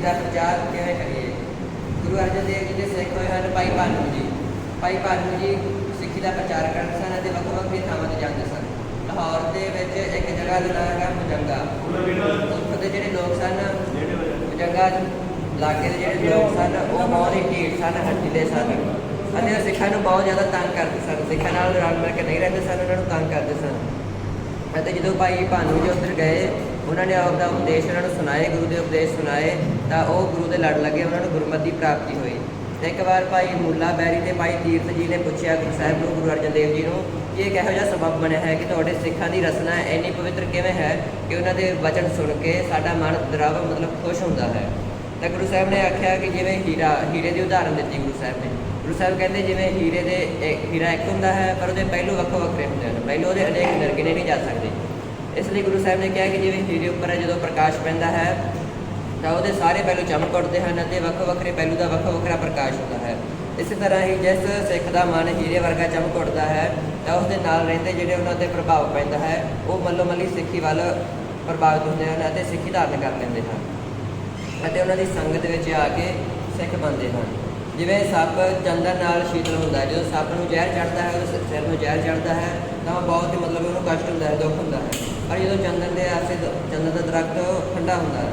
ਸਿੱਖੀ ਦਾ ਪ੍ਰਚਾਰ ਕਿਵੇਂ ਕਰੀਏ? ਗੁਰੂ ਅਰਜਨ ਦੇਵ ਜੀ ਦੇ ਸਿੱਖ ਹੋਏ ਹਨ ਭਾਈ ਭਾਨੂ ਜੀ। ਭਾਈ ਭਾਨੂ ਜੀ ਸਿੱਖੀ ਦਾ ਪ੍ਰਚਾਰ ਕਰਦੇ ਸਨ ਅਤੇ ਵੱਖ ਵੱਖ ਥਾਵਾਂ ਤੇ ਜਾਂਦੇ ਸਨ। ਲਾਹੌਰ ਦੇ ਵਿੱਚ ਇੱਕ ਜਗ੍ਹਾ ਦਾ ਨਾਮ ਹੈ ਮੁਜੰਗਾ। ਉੱਥੋਂ ਦੇ ਜਿਹੜੇ ਲੋਕ ਸਨ, ਮੁਜੰਗਾ ਇਲਾਕੇ ਦੇ ਜਿਹੜੇ ਲੋਕ ਸਨ, ਉਹ ਬਹੁਤ ਹੀ ਢੀਠ ਸਨ ਹੱਡੀਲੇ ਸਨ। ਅਤੇ ਸਿੱਖਾਂ ਨੂੰ ਬਹੁਤ ਜ਼ਿਆਦਾ ਤੰਗ ਕਰਦੇ ਸਨ। ਸਿੱਖਾਂ ਨਾਲ ਰਲ ਮਿਲ ਕੇ ਨਹੀਂ ਰਹਿੰਦੇ ਸਨ, ਉਹਨਾਂ ਨੂੰ ਤੰਗ ਕਰਦੇ ਸਨ। ਅਤੇ ਜਦੋਂ ਭਾਈ ਭਾਨੂ ਜੀ ਉੱਧਰ ਗਏ, ਉਹਨਾਂ ਨੇ ਆਪਦਾ ਉਪਦੇਸ਼ ਉਹਨਾਂ ਨੂੰ ਸੁਣਾਏ, ਗੁਰੂ ਦੇ ਉਪਦੇਸ਼ ਸੁਣਾਏ, ਤਾਂ ਉਹ ਗੁਰੂ ਦੇ ਲੜ ਲੱਗੇ, ਉਹਨਾਂ ਨੂੰ ਗੁਰਮਤਿ ਦੀ ਪ੍ਰਾਪਤੀ ਹੋਈ। ਤੇ ਇੱਕ ਵਾਰ ਭਾਈ ਮੁੱਲਾ ਬੈਰੀ ਤੇ ਭਾਈ ਤੀਰਥ ਜੀ ਨੇ ਪੁੱਛਿਆ ਗੁਰੂ ਸਾਹਿਬ ਨੂੰ, ਗੁਰੂ ਅਰਜਨ ਦੇਵ ਜੀ ਨੂੰ, ਕਿ ਇਹ ਕਿਹੋ ਜਿਹਾ ਸਬਬ ਬਣਿਆ ਹੈ ਕਿ ਤੁਹਾਡੇ ਸਿੱਖਾਂ ਦੀ ਰਸਨਾ ਇੰਨੀ ਪਵਿੱਤਰ ਕਿਵੇਂ ਹੈ ਕਿ ਉਹਨਾਂ ਦੇ ਵਚਨ ਸੁਣ ਕੇ ਸਾਡਾ ਮਨ ਦਰਵ ਮਤਲਬ ਖੁਸ਼ ਹੁੰਦਾ ਹੈ? ਤਾਂ ਗੁਰੂ ਸਾਹਿਬ ਨੇ ਆਖਿਆ ਕਿ ਜਿਵੇਂ ਹੀਰਾ ਹੀਰੇ ਦੀ ਉਦਾਹਰਨ ਦਿੱਤੀ ਗੁਰੂ ਸਾਹਿਬ ਨੇ। ਗੁਰੂ ਸਾਹਿਬ ਕਹਿੰਦੇ ਜਿਵੇਂ ਹੀਰੇ ਦੇ ਹੀਰਾ ਇੱਕ ਹੁੰਦਾ ਹੈ, ਪਰ ਉਹਦੇ ਪਹਿਲੂ ਵੱਖੋ ਵੱਖਰੇ ਹੁੰਦੇ ਹਨ। ਪਹਿਲੂ ਉਹਦੇ ਅਨੇਕ ਨਿਰਗਿਣੇ ਨਹੀਂ ਜਾ ਸਕਦੇ। ਇਸ ਲਈ ਗੁਰੂ ਸਾਹਿਬ ਨੇ ਕਿਹਾ ਕਿ ਜਿਵੇਂ ਹੀਰੇ ਉੱਪਰ ਜਦੋਂ ਪ੍ਰਕਾਸ਼ ਪੈਂਦਾ ਹੈ, ਤਾਂ ਉਹਦੇ ਸਾਰੇ ਪਹਿਲੂ ਚਮਕ ਉੱਠਦੇ ਹਨ ਅਤੇ ਵੱਖੋ ਵੱਖਰੇ ਪਹਿਲੂ ਦਾ ਵੱਖੋ ਵੱਖਰਾ ਪ੍ਰਕਾਸ਼ ਹੁੰਦਾ ਹੈ। ਇਸੇ ਤਰ੍ਹਾਂ ਹੀ ਜਿਸ ਸਿੱਖ ਦਾ ਮਨ ਹੀਰੇ ਵਰਗਾ ਚਮਕ ਉੱਠਦਾ ਹੈ, ਤਾਂ ਉਸ ਦੇ ਨਾਲ ਰਹਿੰਦੇ ਜਿਹੜੇ ਉਹਨਾਂ ਤੇ ਪ੍ਰਭਾਵ ਪੈਂਦਾ ਹੈ, ਉਹ ਮੱਲੋ ਮੱਲੀ ਸਿੱਖੀ ਵੱਲ ਪ੍ਰਭਾਵਿਤ ਹੁੰਦੇ ਹਨ ਅਤੇ ਸਿੱਖੀ ਧਾਰਨ ਕਰ ਲੈਂਦੇ ਹਨ ਅਤੇ ਉਹਨਾਂ ਦੀ ਸੰਗਤ ਵਿੱਚ ਆ ਕੇ ਸਿੱਖ ਬਣਦੇ ਹਨ। ਜਿਵੇਂ ਸੱਪ ਚੰਦਨ ਨਾਲ ਸ਼ੀਤਲ ਹੁੰਦਾ ਹੈ, ਜਦੋਂ ਸੱਪ ਨੂੰ ਜ਼ਹਿਰ ਚੜਦਾ ਹੈ ਉਸ ਸਿਰ ਨੂੰ ਜ਼ਹਿਰ ਚੜਦਾ ਹੈ, ਤਾਂ ਉਹ ਬਹੁਤ ਹੀ ਮਤਲਬ ਉਹਨੂੰ ਕਸ਼ਟ ਹੁੰਦਾ ਹੈ, ਦੁੱਖ ਹੁੰਦਾ ਹੈ। ਪਰ ਜਦੋਂ ਚੰਦਨ ਦੇ ਆਸੇ ਚੰਦਨ ਦਾ ਦਰਖਤ ਉਹ ਠੰਡਾ ਹੁੰਦਾ ਹੈ,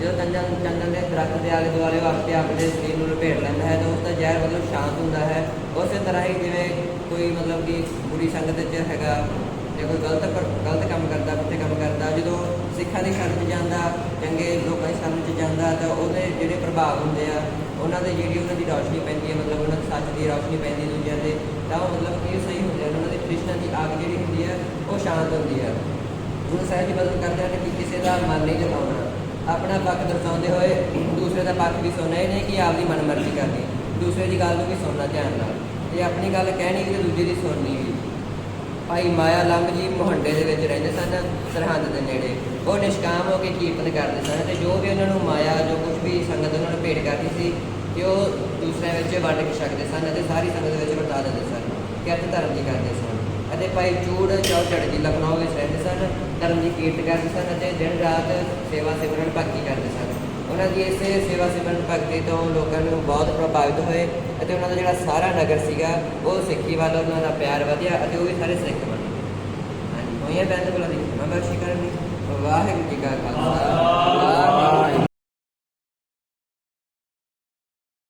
ਜਦੋਂ ਚੰਦਨ ਚੰਦਨ ਦੇ ਦਰਖਤ ਦੇ ਆਲੇ ਦੁਆਲੇ ਉਹ ਆਪਣੇ ਆਪਣੇ ਸਰੀਰ ਨੂੰ ਲਪੇਟ ਲੈਂਦਾ ਹੈ, ਤਾਂ ਉਸ ਦਾ ਜ਼ਹਿਰ ਮਤਲਬ ਸ਼ਾਂਤ ਹੁੰਦਾ ਹੈ। ਉਸੇ ਤਰ੍ਹਾਂ ਹੀ ਜਿਵੇਂ ਕੋਈ ਮਤਲਬ ਕਿ ਬੁਰੀ ਸੰਗਤ ਵਿੱਚ ਹੈਗਾ ਜੇ ਕੋਈ ਗਲਤ ਪਰ- ਗਲਤ ਕੰਮ ਕਰਦਾ, ਪੁੱਠੇ ਕੰਮ ਕਰਦਾ, ਜਦੋਂ ਸਿੱਖਾਂ ਦੀ ਸ਼ਰਨ ਜਾਂਦਾ, ਚੰਗੇ ਲੋਕਾਂ ਦੀ 'ਚ ਜਾਂਦਾ ਤਾਂ ਉਹਦੇ ਜਿਹੜੇ ਪ੍ਰਭਾਵ ਹੁੰਦੇ ਆ, ਉਹਨਾਂ ਦੇ ਜਿਹੜੀ ਉਹਨਾਂ ਦੀ ਰੌਸ਼ਨੀ ਪੈਂਦੀ ਹੈ ਮਤਲਬ ਉਹਨਾਂ ਦੇ ਸੱਚ ਦੀ ਰੌਸ਼ਨੀ ਪੈਂਦੀ ਦੂਜਿਆਂ ਤੇ ਤਾਂ ਉਹ ਮਤਲਬ ਕਿ ਸਹੀ ਹੁੰਦੇ ਹਨ ਉਹਨਾਂ ਦੀ ਕ੍ਰਿਸ਼ਨਾ ਦੀ ਆਗ ਜਿਹੜੀ ਹੁੰਦੀ ਹੈ ਉਹ ਸ਼ਾਂਤ ਹੁੰਦੀ ਹੈ ਗੁਰੂ ਸਾਹਿਬ ਜੀ ਬਦਲ ਕਰਦੇ ਹਨ ਕਿ ਕਿਸੇ ਦਾ ਮਨ ਨਹੀਂ ਜਮਾਉਣਾ ਆਪਣਾ ਪੱਖ ਦਰਸਾਉਂਦੇ ਹੋਏ ਦੂਸਰੇ ਦਾ ਪੱਖ ਵੀ ਸੁਣਨਾ ਇਹ ਨਹੀਂ ਕਿ ਆਪਦੀ ਮਨਮਰਜ਼ੀ ਕਰਨੀ। ਦੂਸਰੇ ਦੀ ਗੱਲ ਨੂੰ ਵੀ ਸੁਣਨਾ ਧਿਆਨ ਨਾਲ। ਇਹ ਆਪਣੀ ਗੱਲ ਕਹਿਣੀ ਤੇ ਦੂਜੇ ਦੀ ਸੁਣਨੀ ਵੀ ਭਾਈ ਮਾਇਆ ਲੰਗ ਜੀ, ਮੁਹੰਡੇ ਦੇ ਵਿੱਚ ਰਹਿੰਦੇ ਸਨ, ਸਰਹੰਦ ਦੇ ਨੇੜੇ। ਉਹ ਨਿਸ਼ਕਾਮ ਹੋ ਕੇ ਕੀਰਤਨ ਕਰਦੇ ਸਨ ਤੇ ਜੋ ਵੀ ਉਹਨਾਂ ਨੂੰ ਮਾਇਆ ਜੋ ਕੁਝ ਵੀ ਸੰਗਤ ਉਹਨਾਂ ਨੂੰ ਭੇਟ ਕਰਦੀ ਸੀ ਕਿ ਉਹ ਦੂਸਰਿਆਂ ਵਿੱਚ ਵੰਡ ਕੇ ਛਕਦੇ ਸਨ ਅਤੇ ਸਾਰੀ ਸੰਗਤ ਵਿੱਚ ਵਰਤਾ ਦਿੰਦੇ ਸਨ, ਕਿਰਤ ਧਰਮ ਦੀ ਕਰਦੇ ਸਨ ਅਤੇ ਭਾਈ ਚੂੜ ਚੌਚੜ ਜੀ ਲਖਨਊ ਵਿੱਚ ਰਹਿੰਦੇ ਸਨ, ਧਰਮ ਦੀ ਕੀਰਤ ਕਰਦੇ ਸਨ ਅਤੇ ਦਿਨ ਰਾਤ ਸੇਵਾ ਸਿਮਰਨ ਭਗਤੀ ਕਰਦੇ ਸਨ। ਉਹਨਾਂ ਦੀ ਇਸ ਸੇਵਾ ਸਿਮਰਨ ਭਗਤੀ ਤੋਂ ਲੋਕਾਂ ਨੂੰ ਬਹੁਤ ਪ੍ਰਭਾਵਿਤ ਹੋਏ ਅਤੇ ਉਹਨਾਂ ਦਾ ਜਿਹੜਾ ਸਾਰਾ ਨਗਰ ਸੀਗਾ, ਉਹ ਸਿੱਖੀ ਵੱਲ ਉਹਨਾਂ ਦਾ ਪਿਆਰ ਵਧਿਆ ਅਤੇ ਉਹ ਵੀ ਸਾਰੇ ਸਿੱਖ ਬਣੇ। ਹਾਂਜੀ, ਹੋਈਆਂ ਬੈਂਦ ਬੁਲਾ ਦੀ ਮੈਂ ਬਖਸ਼ੀ ਕਰਨੀ வாஹிமுகிக்காக